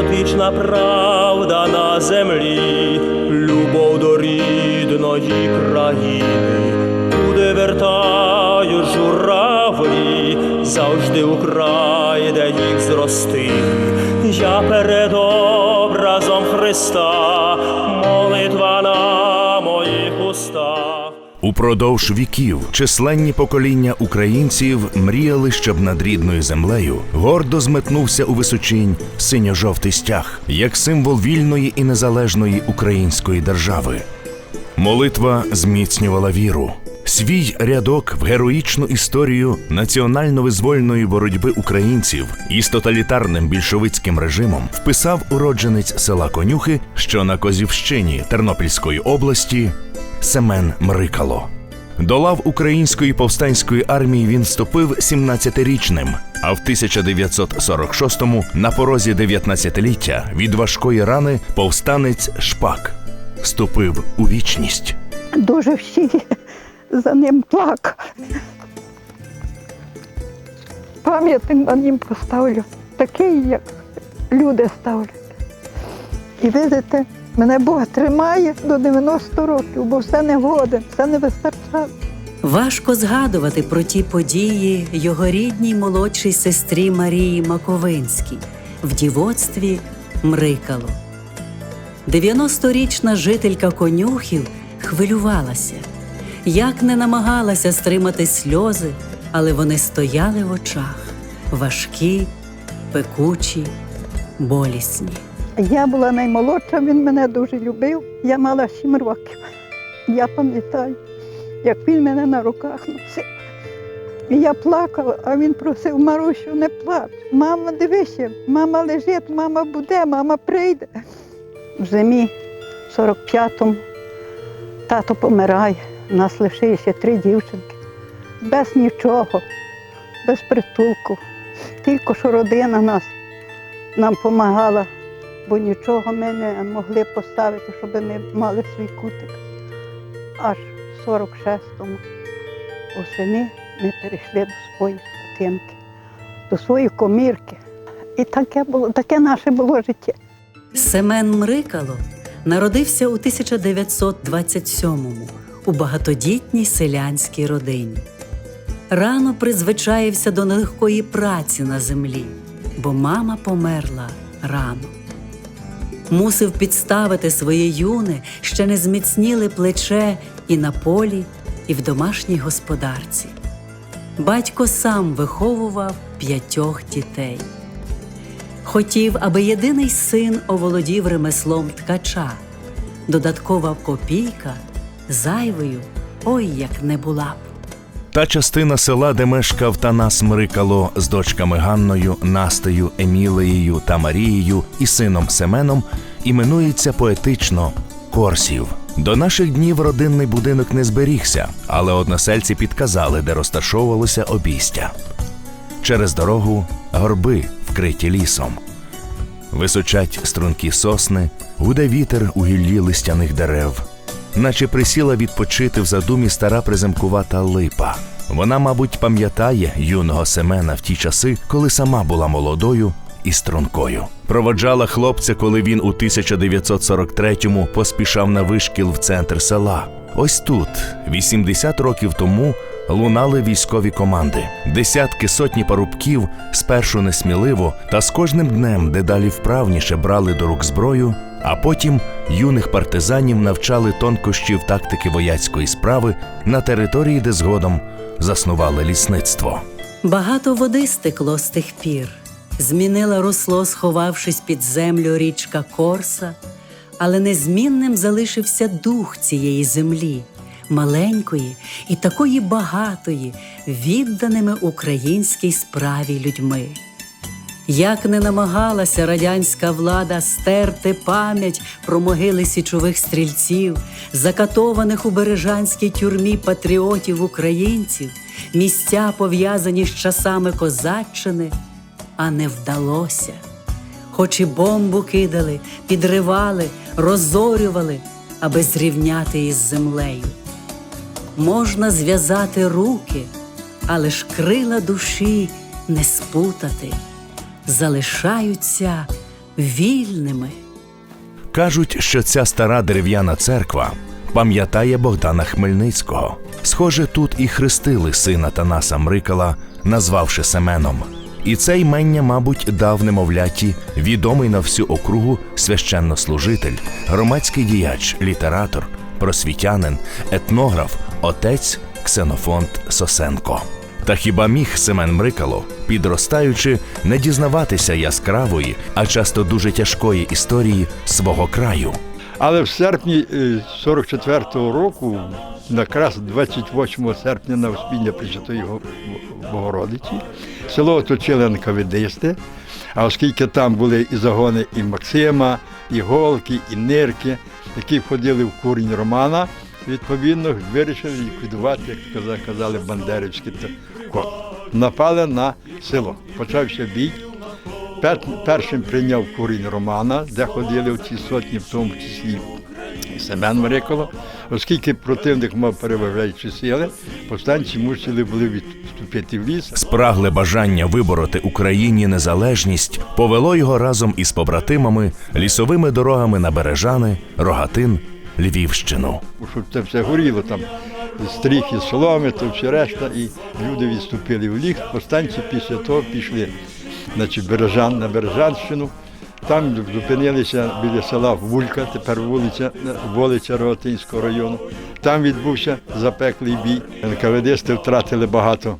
патріотична правда на землі, любов до рідної країни, куди вертають журавлі, завжди украй, де їх зрости. Я перед образом Христа, Упродовж віків численні покоління українців мріяли, щоб над рідною землею гордо зметнувся у височинь синьо-жовтий стяг, як символ вільної і незалежної української держави. Молитва зміцнювала віру. Свій рядок в героїчну історію національно-визвольної боротьби українців із тоталітарним більшовицьким режимом вписав уродженець села Конюхи, що на Козівщині Тернопільської області Семен Мрикало. До лав української повстанської армії він вступив 17-річним, а в 1946-му на порозі 19-ліття від важкої рани повстанець Шпак ступив у вічність. Дуже всі за ним плакали. Пам'ятник на ним поставлю, такий, як люди ставлять. І видите, мене Бог тримає до 90 років, бо все не годен, все не вистачає. Важко згадувати про ті події його рідній молодшій сестрі Марії Маковинській в дівоцтві Мрикало. 90-річна жителька конюхів хвилювалася, як не намагалася стримати сльози, але вони стояли в очах важкі, пекучі, болісні. Я була наймолодша, він мене дуже любив. Я мала сім років. Я пам'ятаю, як він мене на руках носив. І я плакала, а він просив Марусю, не плач. Мама, дивися, мама лежить, мама буде, мама прийде. В зимі 45-му тато помирає. У нас лишилися три дівчинки. Без нічого, без притулку. Тільки що родина нас нам допомагала, бо нічого ми не могли поставити, щоб ми мали свій кутик. Аж в 46-му осени ми перейшли до своєї хатинки, до своєї комірки. І таке було, таке наше було життя. Семен Мрикало народився у 1927-му у багатодітній селянській родині. Рано призвичаївся до нелегкої праці на землі, бо мама померла рано. Мусив підставити своє юне, ще не зміцніли плече і на полі, і в домашній господарці. Батько сам виховував п'ятьох дітей. Хотів, аби єдиний син оволодів ремеслом ткача. Додаткова копійка зайвою ой як не була б. Та частина села, де мешкав Танас Мрикало з дочками Ганною, Настею, Емілеєю та Марією і сином Семеном, іменується поетично Корсів. До наших днів родинний будинок не зберігся, але односельці підказали, де розташовувалося обійстя. Через дорогу горби, вкриті лісом. Височать стрункі сосни, гуде вітер у гіллі листяних дерев, наче присіла відпочити в задумі стара приземкувата липа. Вона, мабуть, пам'ятає юного Семена в ті часи, коли сама була молодою і стрункою. Проводжала хлопця, коли він у 1943-му поспішав на вишкіл в центр села. Ось тут, 80 років тому, лунали військові команди. Десятки сотні парубків спершу несміливо та з кожним днем дедалі вправніше брали до рук зброю, а потім юних партизанів навчали тонкощів тактики вояцької справи на території, де згодом заснували лісництво. Багато води стекло з тих пір. Змінила русло, сховавшись під землю річка Корса, але незмінним залишився дух цієї землі, маленької і такої багатої, відданими українській справі людьми. Як не намагалася радянська влада стерти пам'ять про могили січових стрільців, закатованих у бережанській тюрмі патріотів українців, місця пов'язані з часами козаччини, а не вдалося. Хоч і бомбу кидали, підривали, розорювали, аби зрівняти із землею. Можна зв'язати руки, але ж крила душі не спутати залишаються вільними. Кажуть, що ця стара дерев'яна церква пам'ятає Богдана Хмельницького. Схоже, тут і хрестили сина Танаса Мрикала, назвавши Семеном. І це ймення, мабуть, дав немовляті відомий на всю округу священнослужитель, громадський діяч, літератор, просвітянин, етнограф, отець Ксенофонт Сосенко. Та хіба міг Семен Мрикало, підростаючи, не дізнаватися яскравої, а часто дуже тяжкої історії свого краю? Але в серпні е, 44-го року, якраз 28 серпня на Успіння Пресвятої Го- Богородиці, село оточили НКВДисти, а оскільки там були і загони і Максима, і Голки, і Нирки, які входили в курінь Романа, відповідно вирішили ліквідувати, як казали бандерівські. Напали на село. Почався бій. Першим прийняв курінь Романа, де ходили ці сотні, в тому числі Семен Мриколо. Оскільки противник мав переважаючі сили, повстанці мусили були відступити в ліс. Спрагле бажання вибороти Україні незалежність повело його разом із побратимами лісовими дорогами на Бережани, Рогатин, Львівщину. щоб це все горіло там. Стріх і соломи, то все решта, і люди відступили в ліг. Повстанці після того пішли значить, Бережан, на Бережанщину. Там зупинилися біля села Вулька, тепер вулиця, вулиця Рогатинського району. Там відбувся запеклий бій. НКВДсти втратили багато,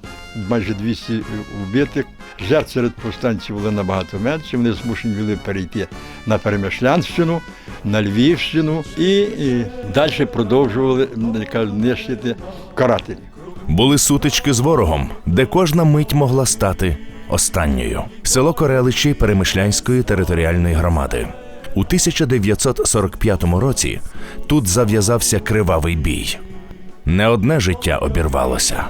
майже 200 вбитих. Жертв серед повстанців було набагато менше. Вони змушені були перейти на Перемишлянщину, на Львівщину і, далі продовжували нищити карателів. Були сутички з ворогом, де кожна мить могла стати останньою. Село Кореличі Перемишлянської територіальної громади. У 1945 році тут зав'язався кривавий бій. Не одне життя обірвалося.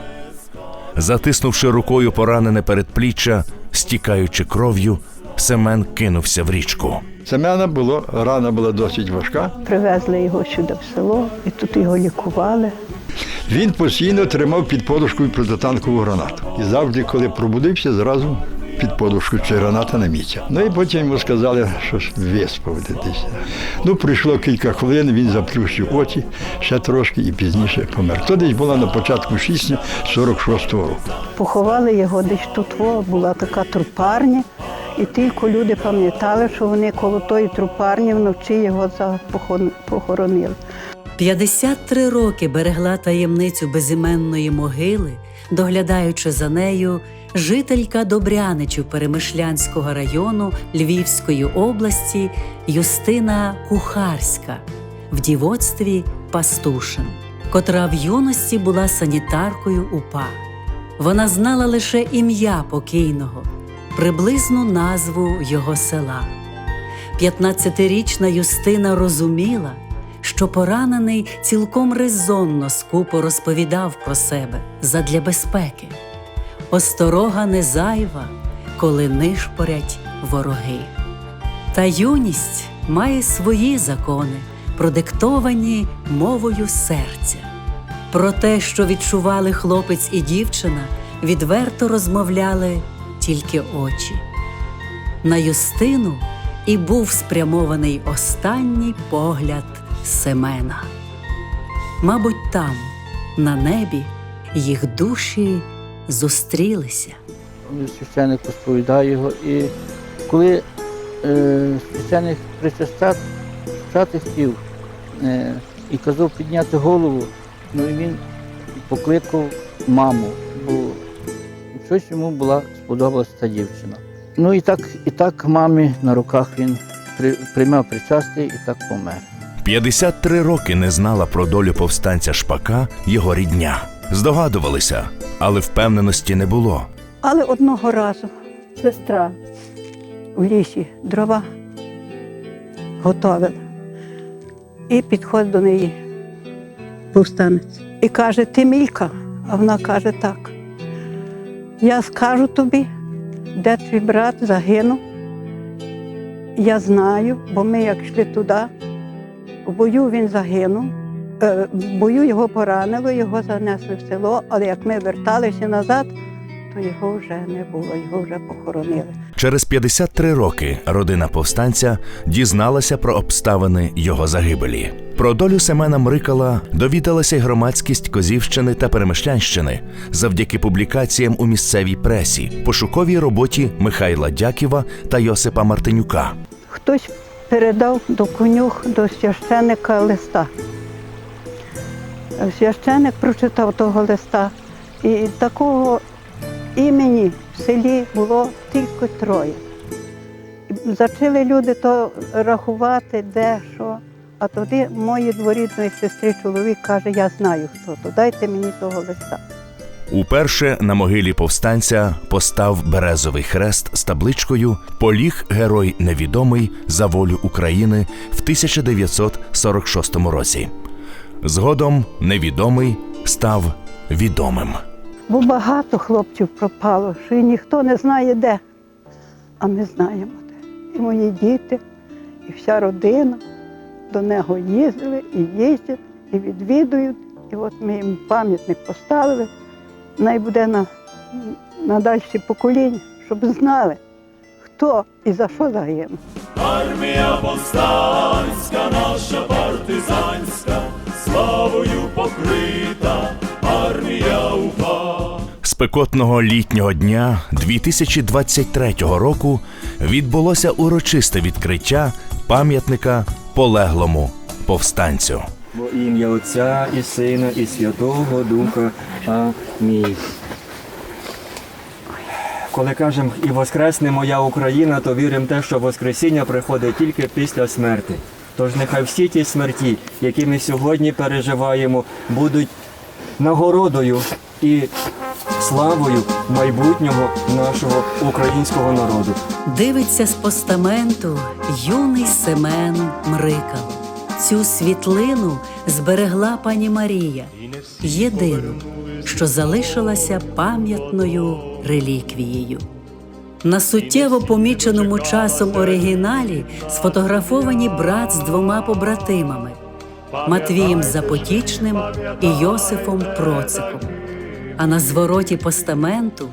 Затиснувши рукою поранене передпліччя, стікаючи кров'ю, Семен кинувся в річку. Семена було, рана була досить важка. Привезли його сюди в село, і тут його лікували. Він постійно тримав під подушкою протитанкову гранату. І завжди, коли пробудився, зразу під подушкою чи граната на місці. Ну і потім йому сказали, що ж висповідатися. Ну, пройшло кілька хвилин, він заплющив очі ще трошки і пізніше помер. То десь була на початку січня 46-го року. Поховали його десь тут, була така трупарня, і тільки люди пам'ятали, що вони коло тої трупарні вночі його похоронили. 53 роки берегла таємницю безіменної могили, доглядаючи за нею жителька Добряничів Перемишлянського району Львівської області Юстина Кухарська в дівоцтві Пастушин, котра в юності була санітаркою УПА. Вона знала лише ім'я покійного, приблизну назву його села. 15-річна Юстина розуміла, що поранений цілком резонно скупо розповідав про себе задля безпеки. Осторога не зайва, коли нишпорять вороги. Та юність має свої закони, продиктовані мовою серця. Про те, що відчували хлопець і дівчина, відверто розмовляли тільки очі. На Юстину і був спрямований останній погляд Семена. Мабуть, там, на небі, їх душі зустрілися. священник розповідає його. І коли е, священник причастати хотів е, і казав підняти голову, ну і він покликав маму, бо щось йому була сподобалася та дівчина. Ну і так, і так мамі на руках він при, приймав причастя і так помер. 53 роки не знала про долю повстанця Шпака його рідня. Здогадувалися, але впевненості не було. Але одного разу сестра в лісі дрова готовила. І підходить до неї повстанець. І каже, ти Мілька? А вона каже, так. Я скажу тобі, де твій брат загинув. Я знаю, бо ми як йшли туди, в бою він загинув. Е, В бою його поранили, його занесли в село, але як ми верталися назад, то його вже не було, його вже похоронили. Через 53 роки родина повстанця дізналася про обставини його загибелі. Про долю Семена Мрикала довідалася й громадськість Козівщини та Перемишлянщини завдяки публікаціям у місцевій пресі, пошуковій роботі Михайла Дяківа та Йосипа Мартинюка. Хтось передав до конюх до священика листа. Священик прочитав того листа, і такого імені в селі було тільки троє. Зачали люди то рахувати, де що. А тоді моїй дворідної сестри чоловік каже, я знаю хто то, дайте мені того листа. Уперше на могилі повстанця постав березовий хрест з табличкою Поліг герой невідомий за волю України в 1946 році. Згодом невідомий став відомим. Бо багато хлопців пропало, що і ніхто не знає де. А ми знаємо де. І мої діти, і вся родина до нього їздили і їздять, і відвідують. І от ми їм пам'ятник поставили. Най буде на, на дальші покоління, щоб знали, хто і за що загинув. Армія повстанська, наша партизанська, славою покрита, армія упа. Спекотного літнього дня 2023 року відбулося урочисте відкриття пам'ятника полеглому повстанцю. Во ім'я Отця і Сина, і Святого Духа. Амінь. Коли кажемо і воскресне моя Україна, то віримо те, що Воскресіння приходить тільки після смерти. Тож нехай всі ті смерті, які ми сьогодні переживаємо, будуть нагородою і славою майбутнього нашого українського народу. Дивиться з постаменту юний Семен Мрикало. Цю світлину зберегла пані Марія, єдину, що залишилася пам'ятною реліквією. На суттєво поміченому часом оригіналі сфотографовані брат з двома побратимами Матвієм Запотічним і Йосифом Проциком. А на звороті постаменту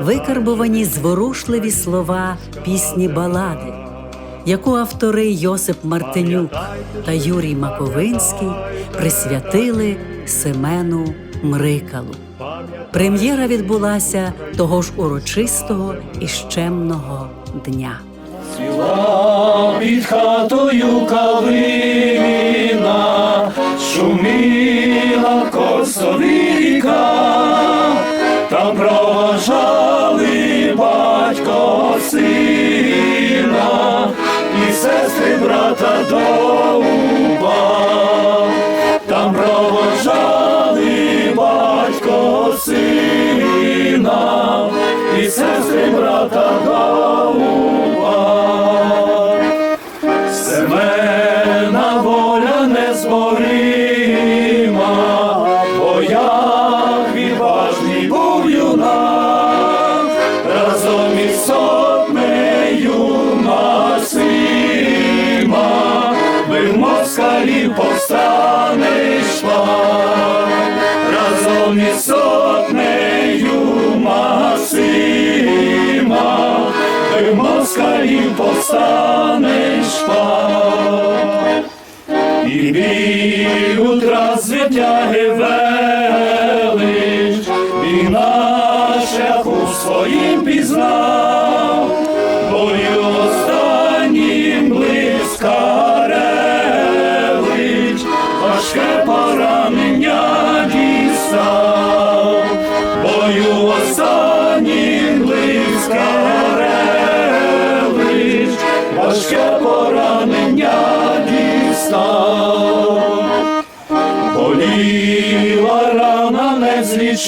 викарбовані зворушливі слова пісні балади, яку автори Йосип Мартинюк та Юрій Маковинський присвятили Семену Мрикалу. Прем'єра відбулася того ж урочистого і щемного дня. Ціла під хатою калина, шуміла косовіка, там проважали батько сина Біль утра звитяги велич,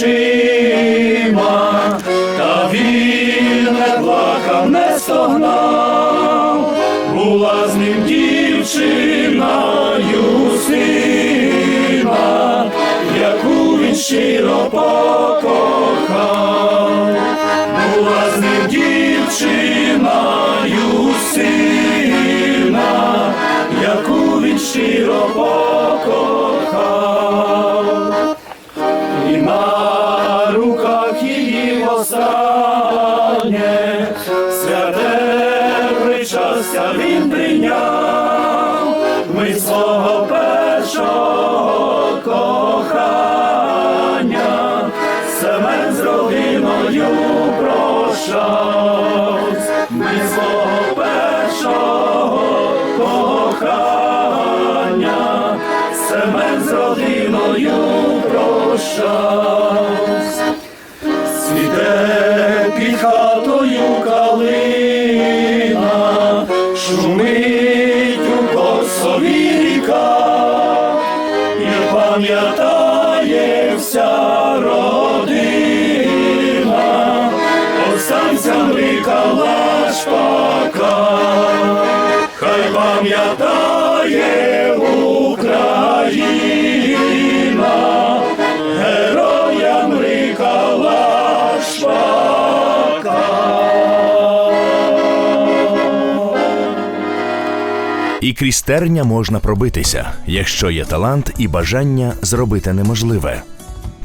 незлічима, та він не плакав, не стогнав, була з ним дівчиною сина, яку він щиро покохав, show. І крізь терня можна пробитися, якщо є талант і бажання зробити неможливе.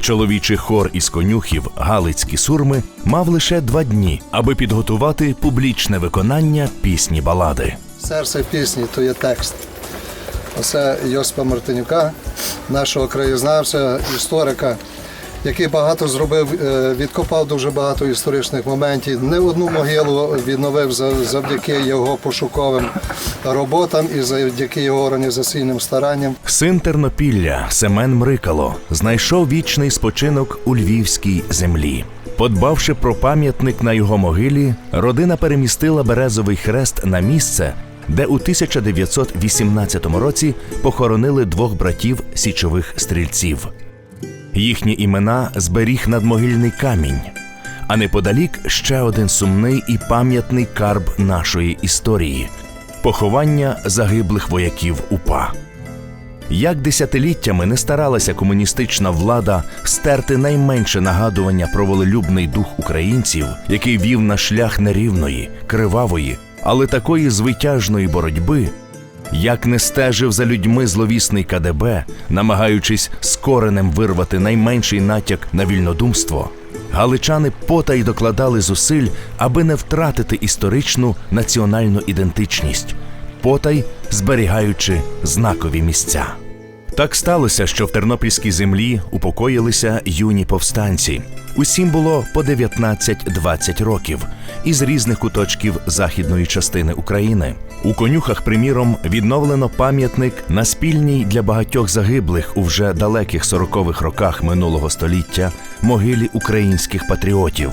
Чоловічий хор із конюхів Галицькі сурми мав лише два дні, аби підготувати публічне виконання пісні балади. Серце пісні то є текст. Оце Йосипа Мартинюка, нашого краєзнавця, історика, який багато зробив, е, відкопав дуже багато історичних моментів. Не одну могилу відновив за- завдяки його пошуковим роботам і завдяки його організаційним старанням. Син Тернопілля Семен Мрикало знайшов вічний спочинок у львівській землі. Подбавши про пам'ятник на його могилі, родина перемістила березовий хрест на місце, де у 1918 році похоронили двох братів січових стрільців. Їхні імена зберіг надмогильний камінь, а неподалік ще один сумний і пам'ятний карб нашої історії поховання загиблих вояків УПА. Як десятиліттями не старалася комуністична влада стерти найменше нагадування про волелюбний дух українців, який вів на шлях нерівної, кривавої, але такої звитяжної боротьби, як не стежив за людьми зловісний КДБ, намагаючись з коренем вирвати найменший натяк на вільнодумство, галичани потай докладали зусиль, аби не втратити історичну національну ідентичність, потай зберігаючи знакові місця. Так сталося, що в тернопільській землі упокоїлися юні повстанці. Усім було по 19-20 років із різних куточків західної частини України. У конюхах, приміром, відновлено пам'ятник на спільній для багатьох загиблих у вже далеких 40-х роках минулого століття могилі українських патріотів.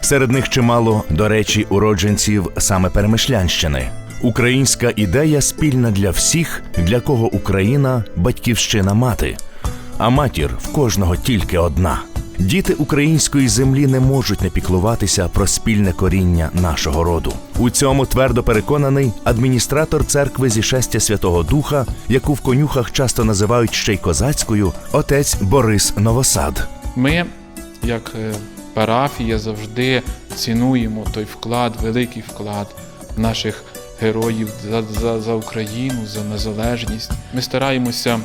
Серед них чимало, до речі, уродженців саме Перемишлянщини. Українська ідея спільна для всіх, для кого Україна батьківщина мати. А матір в кожного тільки одна. Діти української землі не можуть не піклуватися про спільне коріння нашого роду. У цьому твердо переконаний адміністратор церкви зішестя Святого Духа, яку в конюхах часто називають ще й козацькою, отець Борис Новосад. Ми, як е, парафія, завжди цінуємо той вклад, великий вклад наших героїв за, за, за Україну, за незалежність. Ми стараємося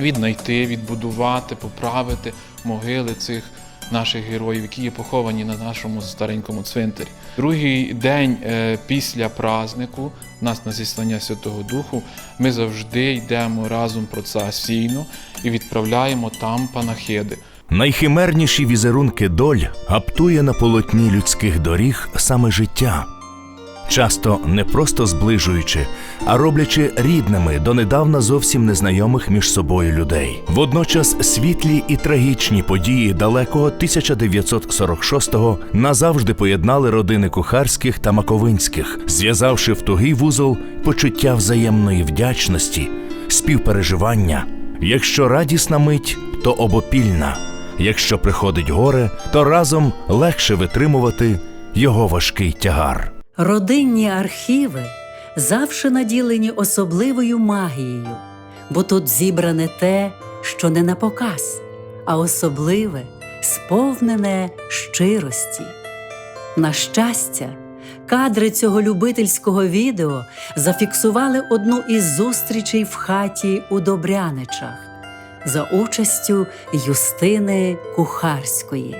віднайти, відбудувати, поправити могили цих наших героїв, які є поховані на нашому старенькому цвинтарі. Другий день е, після празнику, нас на зіслання Святого Духу, ми завжди йдемо разом процесійно і відправляємо там панахиди. Найхимерніші візерунки доль гаптує на полотні людських доріг саме життя, часто не просто зближуючи, а роблячи рідними донедавна зовсім незнайомих між собою людей. Водночас світлі і трагічні події далекого 1946-го назавжди поєднали родини кухарських та маковинських, зв'язавши в тугий вузол почуття взаємної вдячності, співпереживання. Якщо радісна мить, то обопільна. Якщо приходить горе, то разом легше витримувати його важкий тягар. Родинні архіви завжди наділені особливою магією, бо тут зібране те, що не на показ, а особливе, сповнене щирості. На щастя, кадри цього любительського відео зафіксували одну із зустрічей в хаті у Добряничах за участю Юстини Кухарської.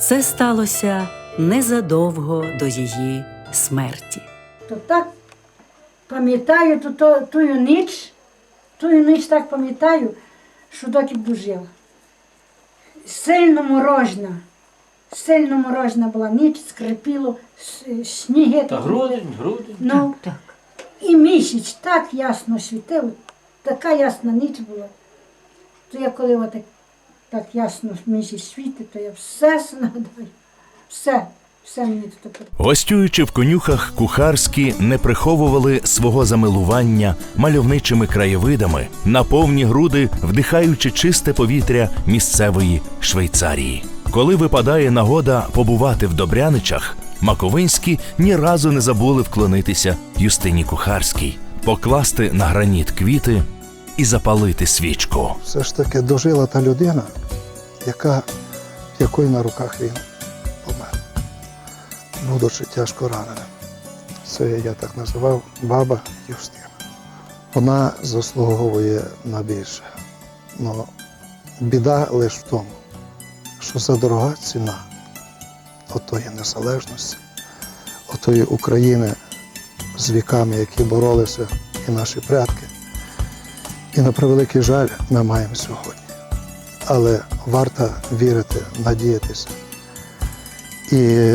Це сталося незадовго до її смерті. То так Пам'ятаю ту, ту, тую ніч, тую ніч так пам'ятаю, що доки буду жила. Сильно морожна, сильно морожна була ніч, скрипіло, сніги. Та грудень, грудень. Ну, Так. і місяць так ясно світив, така ясна ніч була. То я коли отак, так ясно місяць світить, то я все нагадаю. Все, все мені тут тепер. Гостюючи в конюхах, кухарські не приховували свого замилування мальовничими краєвидами, на повні груди вдихаючи чисте повітря місцевої Швейцарії. Коли випадає нагода побувати в Добряничах, Маковинські ні разу не забули вклонитися Юстині Кухарській, покласти на граніт квіти і запалити свічку. Все ж таки дожила та людина, яка, якої на руках він будучи тяжко раненим. Це я так називав баба Юстина. Вона заслуговує на більше. Но біда лише в тому, що за дорога ціна отої незалежності, отої України з віками, які боролися і наші предки. І на превеликий жаль ми маємо сьогодні. Але варто вірити, надіятися. І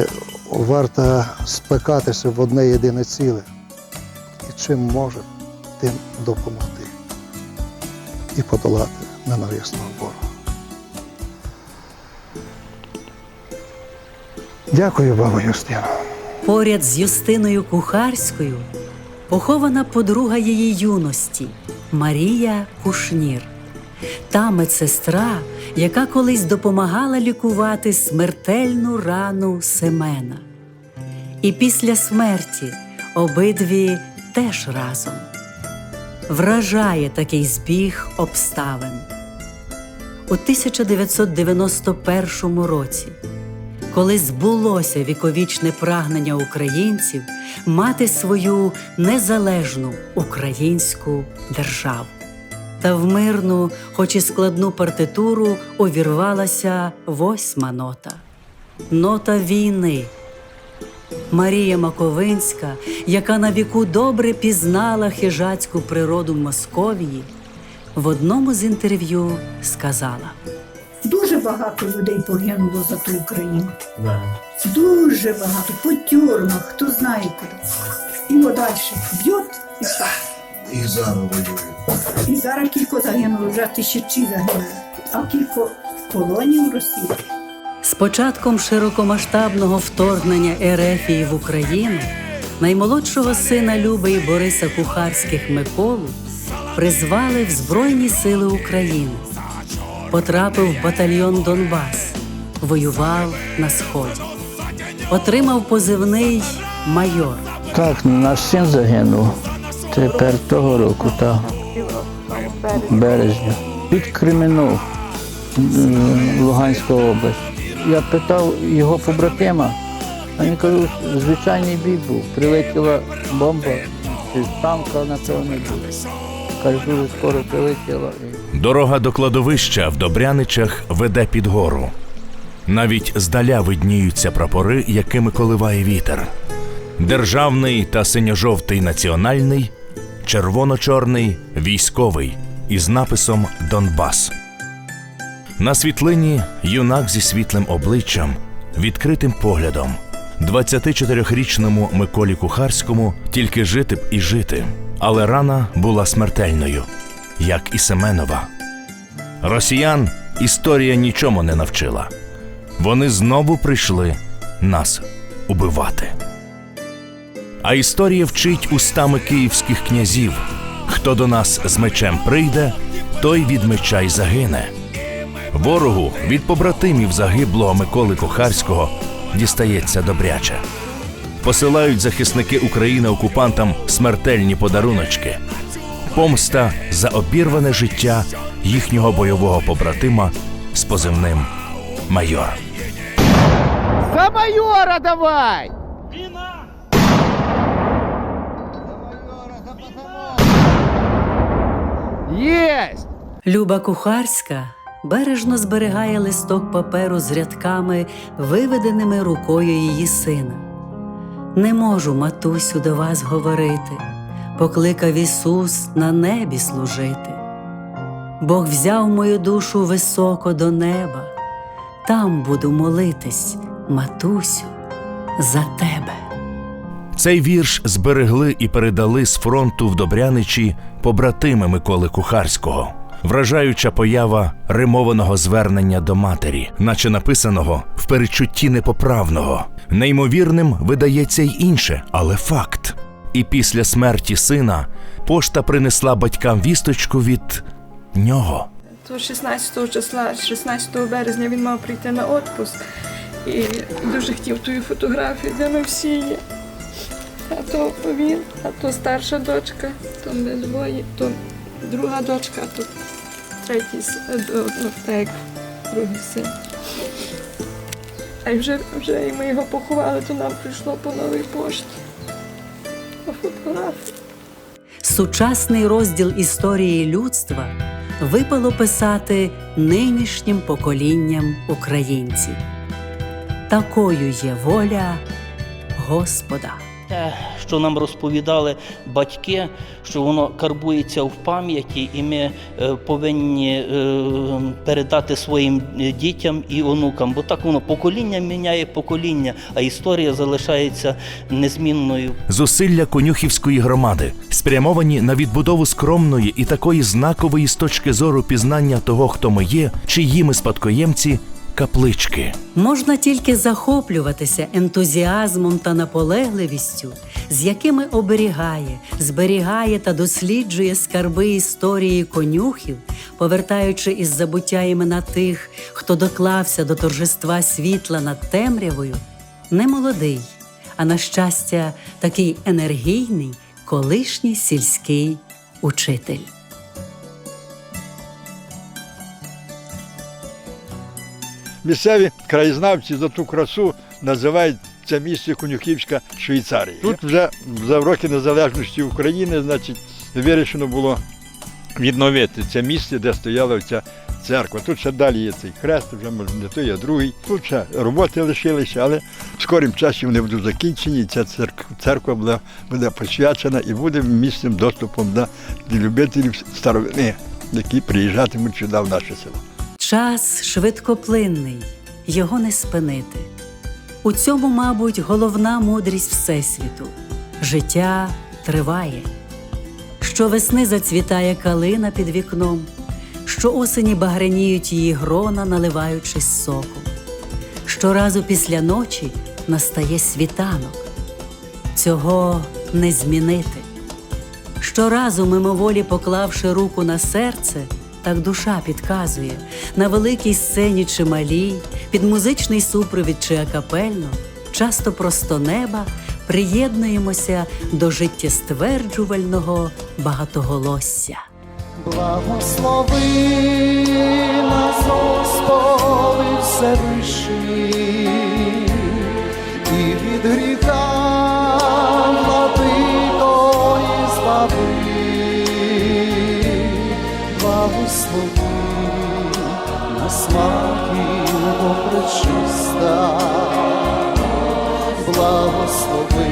варто спекатися в одне єдине ціле. І чим може, тим допомогти. І подолати ненависного ворога. Дякую, баба Юстина. Поряд з Юстиною Кухарською похована подруга її юності Марія Кушнір, та медсестра, яка колись допомагала лікувати смертельну рану Семена. І після смерті обидві теж разом. Вражає такий збіг обставин. У 1991 році коли збулося віковічне прагнення українців мати свою незалежну українську державу. Та в мирну, хоч і складну партитуру, увірвалася восьма нота нота війни. Марія Маковинська, яка на віку добре пізнала хижацьку природу Московії, в одному з інтерв'ю сказала. Дуже багато людей погинуло за ту Україну. Дуже багато. По тюрмах, хто знає куди. І далі б'ють і так. І зараз воюють. І зараз кілько загинуло, вже тисячі загинуло. А кілько в в Росії. З початком широкомасштабного вторгнення Ерефії в Україну наймолодшого сина Люби і Бориса Кухарських Миколу призвали в Збройні Сили України. Потрапив в батальйон Донбас, воював на сході. Отримав позивний майор. Так, наш син загинув тепер того року, так, березня. Під Кременов, Луганська область. Я питав його побратима, а він каже, звичайний бій був. Прилетіла бомба, з танка, напевно, був. Каже, дуже скоро прилетіла. Дорога до кладовища в Добряничах веде під гору. Навіть здаля видніються прапори, якими коливає вітер. Державний та синьо-жовтий національний, червоно-чорний військовий із написом Донбас. На світлині юнак зі світлим обличчям, відкритим поглядом. 24-річному Миколі Кухарському тільки жити б і жити, але рана була смертельною, як і Семенова. Росіян історія нічому не навчила. Вони знову прийшли нас убивати. А історія вчить устами київських князів: хто до нас з мечем прийде, той від меча й загине. Ворогу від побратимів загиблого Миколи Кохарського дістається добряче. Посилають захисники України окупантам смертельні подаруночки. Помста за обірване життя їхнього бойового побратима з позивним майор. За майора давай! Єсть! Люба Кухарська бережно зберігає листок паперу з рядками, виведеними рукою її сина. Не можу, матусю, до вас говорити. покликав Ісус на небі служити. Бог взяв мою душу високо до неба, там буду молитись, матусю, за тебе. Цей вірш зберегли і передали з фронту в Добряничі побратими Миколи Кухарського. Вражаюча поява римованого звернення до матері, наче написаного в перечутті непоправного. Неймовірним видається й інше, але факт. І після смерті сина пошта принесла батькам вісточку від нього. То 16 числа, 16 березня він мав прийти на відпуск і дуже хотів ту фотографію, де ми всі є. А то він, а то старша дочка, то ми двоє, то друга дочка, а то третій е, ну, так, другий син. А вже, вже і ми його поховали, то нам прийшло по новій пошті. Сучасний розділ історії людства випало писати нинішнім поколінням українців. Такою є воля Господа. Те, що нам розповідали батьки, що воно карбується в пам'яті, і ми е, повинні е, передати своїм е, дітям і онукам, бо так воно покоління міняє покоління, а історія залишається незмінною. Зусилля конюхівської громади спрямовані на відбудову скромної і такої знакової з точки зору пізнання того, хто ми є, чиї ми спадкоємці, каплички. Можна тільки захоплюватися ентузіазмом та наполегливістю, з якими оберігає, зберігає та досліджує скарби історії конюхів, повертаючи із забуття імена тих, хто доклався до торжества світла над темрявою, не молодий, а на щастя, такий енергійний, колишній сільський учитель. Місцеві краєзнавці за ту красу називають це місце Конюхівська Швейцарія. Тут вже за роки незалежності України, значить, вирішено було відновити це місце, де стояла ця церква. Тут ще далі є цей хрест, вже може не той, а другий. Тут ще роботи лишилися, але в скорім часі вони будуть закінчені. і Ця церква буде, буде посвячена і буде місцем доступом для любителів старовини, які приїжджатимуть сюди в наше село. Час швидкоплинний, його не спинити. У цьому, мабуть, головна мудрість Всесвіту. Життя триває. Щовесни зацвітає калина під вікном, щоосені багреніють її грона, наливаючись соком. Щоразу після ночі настає світанок. Цього не змінити. Щоразу мимоволі поклавши руку на серце, так душа підказує на великій сцені чи малій, під музичний супровід чи акапельно, часто просто неба приєднуємося до життєстверджувального багатоголосся. Благослови нас, Господи Всевишній, і від гріха владикої збави. Благослови Матінко пречиста, благослови,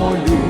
молю,